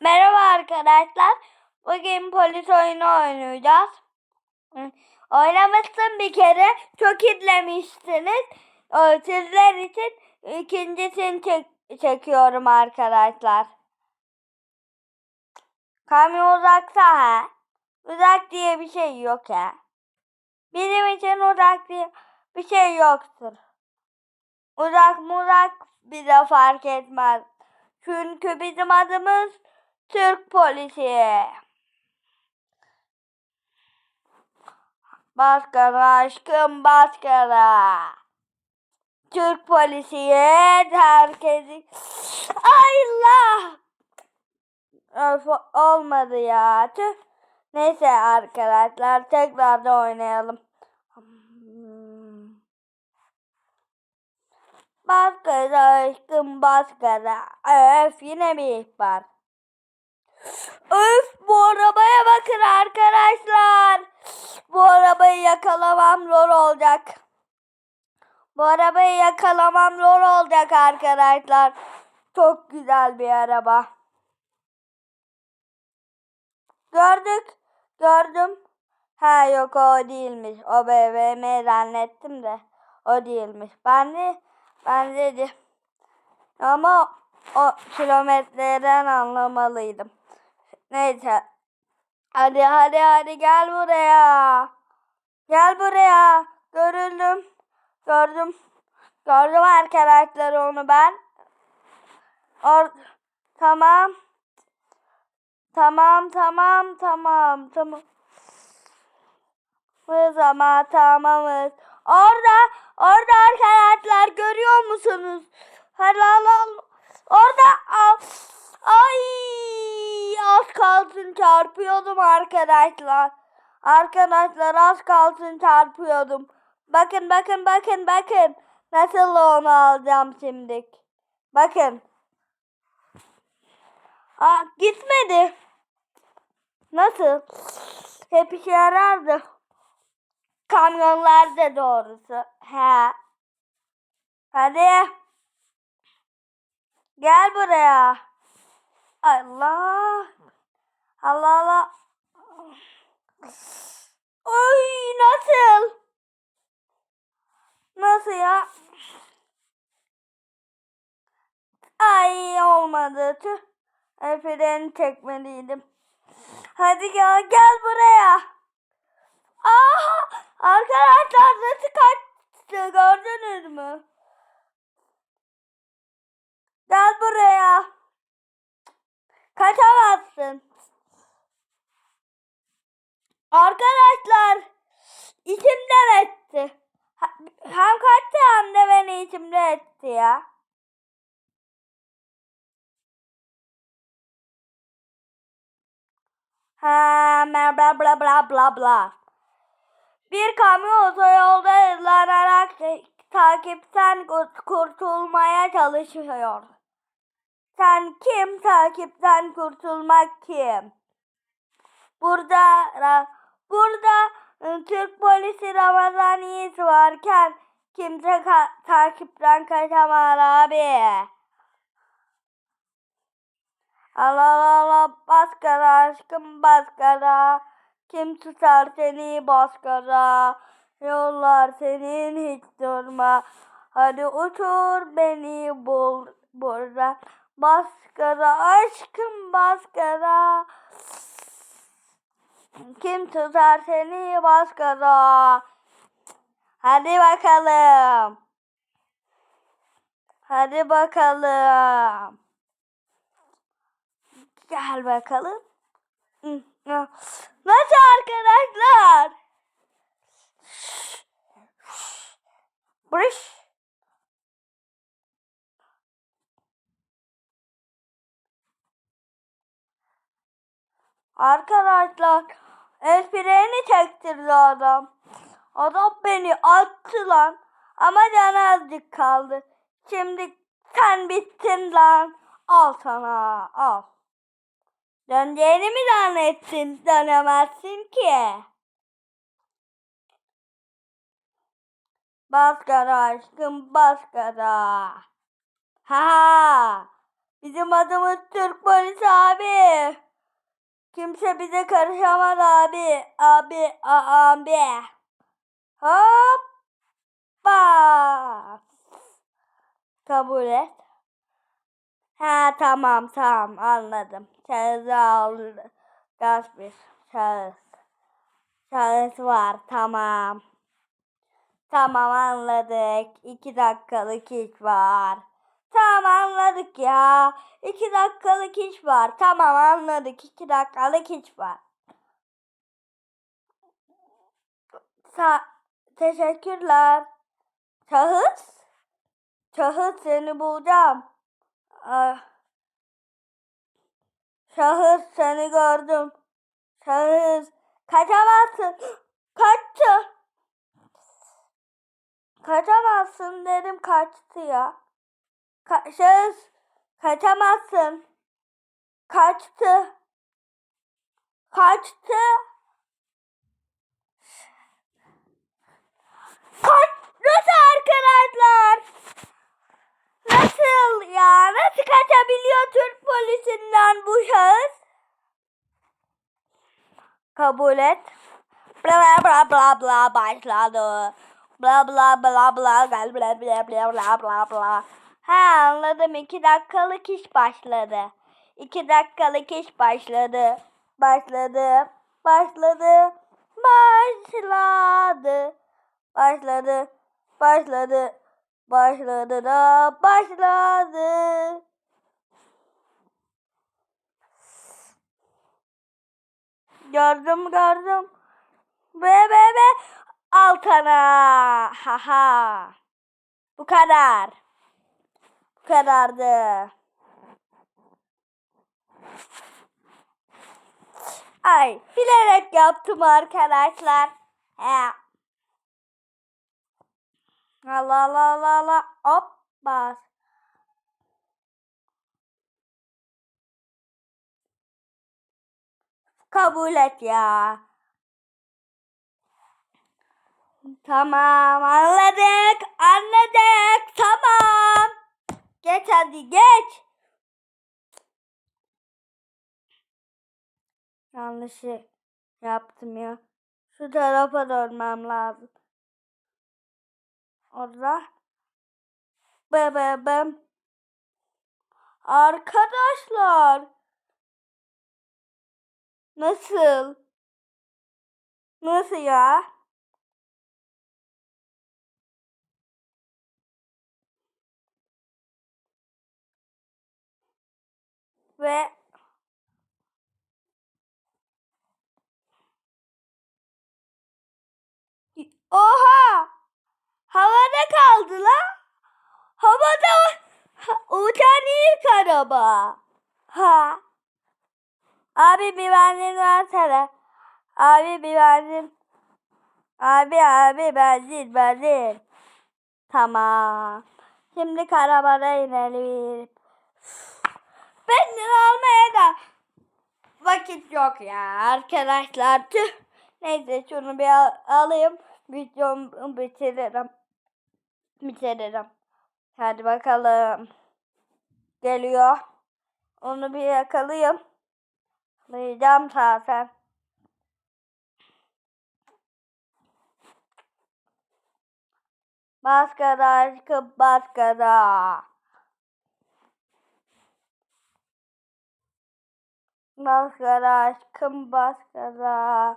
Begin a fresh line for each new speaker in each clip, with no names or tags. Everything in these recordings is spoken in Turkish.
Merhaba arkadaşlar. Bugün polis oyunu oynayacağız. Oynamıştım bir kere. Çok izlemiştiniz. O, Sizler için ikincisini çek- çekiyorum arkadaşlar. Kamyon uzaksa ha. Uzak diye bir şey yok ha. Bizim için uzak diye bir şey yoktur. Uzak muzak bize fark etmez. Çünkü bizim adımız Türk polisi. Baskara aşkım baskara. Türk polisi herkesi... Allah! Öf, olmadı ya. Tüh. Neyse arkadaşlar tekrar da oynayalım. Baskara aşkım baskara. Öf yine bir ihbar. Öf bu arabaya bakın arkadaşlar. Bu arabayı yakalamam zor olacak. Bu arabayı yakalamam zor olacak arkadaşlar. Çok güzel bir araba. Gördük. Gördüm. Ha yok o değilmiş. O BVM zannettim de. O değilmiş. Ben de ben dedi. Ama o kilometreden anlamalıydım. Neyse. Hadi hadi hadi gel buraya. Gel buraya. Görüldüm. Gördüm. Gördüm arkadaşlar onu ben. Or tamam. Tamam tamam tamam tamam. Bu zaman tamamız. Orada orada arkadaşlar görüyor musunuz? Helal ol. Orada al. Ay az kalsın çarpıyordum arkadaşlar. Arkadaşlar az kalsın çarpıyordum. Bakın bakın bakın bakın. Nasıl onu alacağım şimdi. Bakın. Aa, gitmedi. Nasıl? Hep işe yarardı. Kamyonlarda doğrusu. He. Hadi. Gel buraya. Allah. Allah Allah. Oy nasıl? Nasıl ya? Ay olmadı. Tüh. Freni çekmeliydim. Hadi gel gel buraya. Aa, arkadaşlar nasıl kaçtı gördünüz mü? Gel buraya. Kaçamazsın. Arkadaşlar içimden etti. Hem kaçtı hem de beni içimde etti ya. Ha, bla bla bla bla bla. Bir kamyon otoyolda hızlanarak takipten kurt- kurtulmaya çalışıyor. Sen kim takipten kurtulmak kim? Burada ra- burada ı, Türk polisi Ramazan Yiğit varken kimse ka- takipten kaçamaz abi. Allah Allah baskara aşkım baskara. Kim tutar seni baskara? Yollar senin hiç durma. Hadi uçur beni bul buradan. Baskara aşkım baskara. Kim tutar seni baskara? Hadi bakalım. Hadi bakalım. Gel bakalım. Nasıl arkadaşlar? Brış. Arkadaşlar el freni çektirdi adam. Adam beni attı lan. Ama canı azıcık kaldı. Şimdi sen bittin lan. Al sana al. Döneceğini mi zannettin? Dönemezsin ki. Baskara aşkım baskara. Ha Bizim adımız Türk polisi abi. Kimse bize karışamaz abi. Abi, a- abi. Hoppa. Kabul et. Ha tamam tamam anladım. Şahısı aldı. Gaz bir şahıs. Şahıs var tamam. Tamam anladık. İki dakikalık iş var. Tamam anladık ya. İki dakikalık iş var. Tamam anladık. İki dakikalık iş var. Sa teşekkürler. Şahıs? Şahıs seni bulacağım. Ah. Şahıs seni gördüm. Şahıs kaçamazsın. Kaçtı. Kaçamazsın dedim kaçtı ya. Ka şahıs kaçamazsın. Kaçtı. Kaçtı. Kaç nasıl arkadaşlar? Nasıl ya? Nasıl kaçabiliyor Türk polisinden bu şahıs? Kabul et. Bla bla bla bla başladı. Bla bla bla bla bla bla bla bla bla bla. Ha anladım. iki dakikalık iş başladı. İki dakikalık iş başladı. Başladı. Başladı. Başladı. Başladı. Başladı. Başladı da başladı. Gördüm gördüm. Ve ve ve altana. Ha ha. Bu kadar. Bu kadardı. Ay bilerek yaptım arkadaşlar. He. Allah Allah Allah Allah. Hop bas. Kabul et ya. Tamam anladık anladık tamam. Geç hadi geç. Yanlışı yaptım ya. Şu tarafa dönmem lazım. Orada. Bebebem. Arkadaşlar. Nasıl? Nasıl ya? Ve Oha! Havada kaldı lan. Havada ha, uçan ilk araba. Ha. Abi bir benzin versene. Abi bir benzin. Abi abi benzin benzin. Tamam. Şimdi arabada inelim. Benzin almaya da vakit yok ya arkadaşlar. Tüh. Neyse şunu bir al- alayım. Videomu bitiririm. Bitiririm. Hadi bakalım. Geliyor. Onu bir yakalayayım. Yakalayacağım zaten. Maskara aşkım maskara. Maskara aşkım maskara.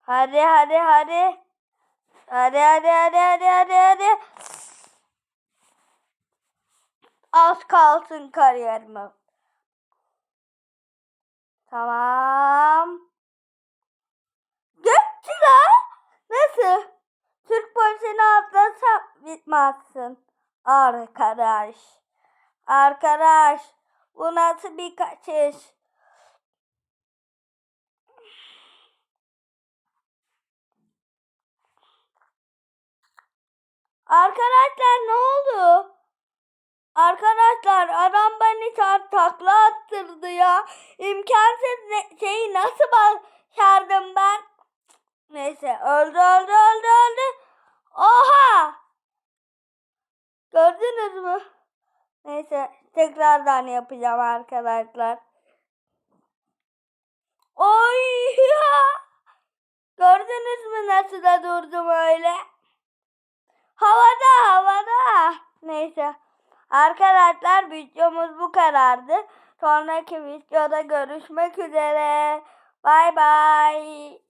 Hadi hadi hadi. Hadi hadi hadi hadi hadi hadi. Az kalsın kariyerime. Tamam. Göktü lan. Nasıl? Türk polisini atlasam bitmezsin. Arkadaş. Arkadaş. Bu nasıl bir kaçış? Arkadaşlar ne oldu? Arkadaşlar adam beni ta- takla attırdı ya. İmkansız ne- şeyi nasıl başardım ben? Neyse öldü öldü öldü öldü. Oha! Gördünüz mü? Neyse tekrardan yapacağım arkadaşlar. Oy ya! Gördünüz mü nasıl da durdum öyle? Havada havada. Neyse. Arkadaşlar videomuz bu kadardı. Sonraki videoda görüşmek üzere. Bay bay.